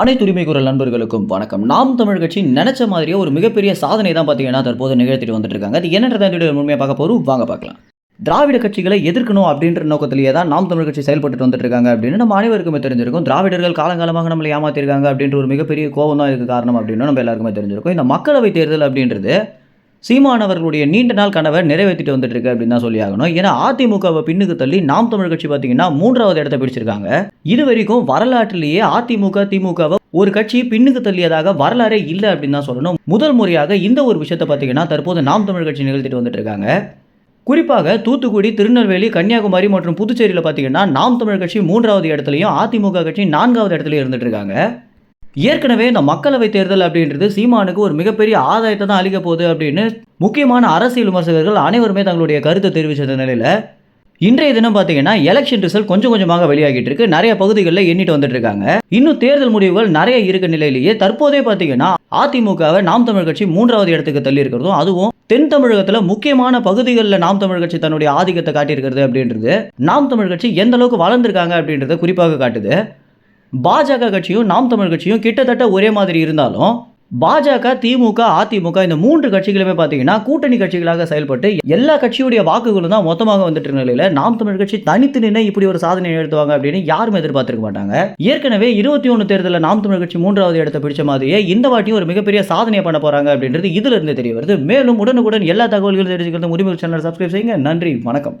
அனைத்து உரிமை குரல் நண்பர்களுக்கும் வணக்கம். நாம் தமிழ் கட்சி நினைச்ச மாதிரியே ஒரு மிகப்பெரிய சாதனை தான் பார்த்தீங்கன்னா தற்போது நிகழ்த்திட்டு வந்துட்டு இருக்காங்க அது என்னன்றதை இந்த முழுமையாக பார்க்க போகிறோம் வாங்க பார்க்கலாம். திராவிட கட்சிகளை எதிர்க்கணும் அப்படின்ற நோக்கத்திலேயே தான் நாம் தமிழ் கட்சி செயல்பட்டு வந்துட்டு இருக்காங்க அப்படின்னு நம்ம அனைவருக்குமே தெரிஞ்சிருக்கும். திராவிடர்கள் காலங்காலமாக நம்மளை ஏமாத்திருக்காங்க அப்படின்ற ஒரு மிகப்பெரிய கோபம் தான் இதுக்கு காரணம் அப்படின்னு நம்ம எல்லாருக்குமே தெரிஞ்சிருக்கும். இந்த மக்களவை தேர்தல் அப்படின்றது சீமானவர்களுடைய நீண்ட நாள் கனவை நிறைவேற்றிட்டு வந்துட்டு இருக்கு அப்படின்னு தான் சொல்லி ஆகணும். ஏன்னா அதிமுகவை பின்னுக்கு தள்ளி நாம் தமிழ் கட்சி பார்த்தீங்கன்னா மூன்றாவது இடத்தை பிடிச்சிருக்காங்க. இது வரைக்கும் வரலாற்றிலேயே அதிமுக திமுகவை ஒரு கட்சி பின்னுக்கு தள்ளியதாக வரலாறே இல்லை அப்படின்னு தான் சொல்லணும். முதல் முறையாக இந்த ஒரு விஷயத்தை பார்த்தீங்கன்னா தற்போது நாம் தமிழ் கட்சி நிகழ்த்திட்டு வந்துட்டு இருக்காங்க. குறிப்பாக தூத்துக்குடி திருநெல்வேலி கன்னியாகுமரி மற்றும் புதுச்சேரியில் பார்த்தீங்கன்னா நாம் தமிழ் கட்சி மூன்றாவது இடத்துலையும் அதிமுக கட்சி நான்காவது இடத்துலையும் இருந்துட்டு இருக்காங்க. ஏற்கனவே இந்த மக்களவை தேர்தல் அப்படின்றது சீமானுக்கு ஒரு மிகப்பெரிய ஆதாயத்தை தான் அளிக்க போகுது அப்படின்னு முக்கியமான அரசியல் விமர்சகர்கள் அனைவருமே தங்களுடைய கருத்தை தெரிவிச்ச நிலையில் இன்றைய தினம் பார்த்தீங்கன்னா எலெக்ஷன் ரிசல்ட் கொஞ்சம் கொஞ்சமாக வெளியாகிட்டு இருக்கு. நிறைய பகுதிகளில் எண்ணிட்டு வந்துட்டு இருக்காங்க. இன்னும் தேர்தல் முடிவுகள் நிறைய இருக்க நிலையிலேயே தற்போதே பார்த்தீங்கன்னா அதிமுகவை நாம் தமிழ் கட்சி மூன்றாவது இடத்துக்கு தள்ளி இருக்கிறதும் அதுவும் தென் தமிழகத்தில் முக்கியமான பகுதிகளில் நாம் தமிழ் கட்சி தன்னுடைய ஆதிக்கத்தை காட்டியிருக்கிறது அப்படின்றது நாம் தமிழ் கட்சி எந்த அளவுக்கு வளர்ந்துருக்காங்க அப்படின்றத குறிப்பாக காட்டுது. பாஜக கட்சியும் நாம் தமிழ் கட்சியும் கிட்டத்தட்ட ஒரே மாதிரி இருந்தாலும் பாஜக திமுக அதிமுக இந்த மூன்று கட்சிகளுமே பார்த்தீங்கன்னா கூட்டணி கட்சிகளாக செயல்பட்டு எல்லா கட்சியுடைய வாக்குகளும் தான் மொத்தமாக வந்துட்டு இருந்த நிலையில நாம் தமிழ் கட்சி தனித்து நின்று இப்படி ஒரு சாதனை நிகழ்த்துவாங்க அப்படின்னு யாரும் எதிர்பார்த்திருக்க மாட்டாங்க. ஏற்கனவே இருபத்தி ஒன்று தேர்தலில் நாம் தமிழ் கட்சி மூன்றாவது இடத்தை பிடிச்ச மாதிரியே இந்த வாட்டியும் ஒரு மிகப்பெரிய சாதனையை பண்ண போறாங்க அப்படின்றது இதுல இருந்து தெரிய வருது. மேலும் உடனுக்குடன் எல்லா தகவல்களும் தெரிஞ்சுக்கிறது உரிமை சேனல் சப்ஸ்கிரைப் செய்யுங்க. நன்றி வணக்கம்.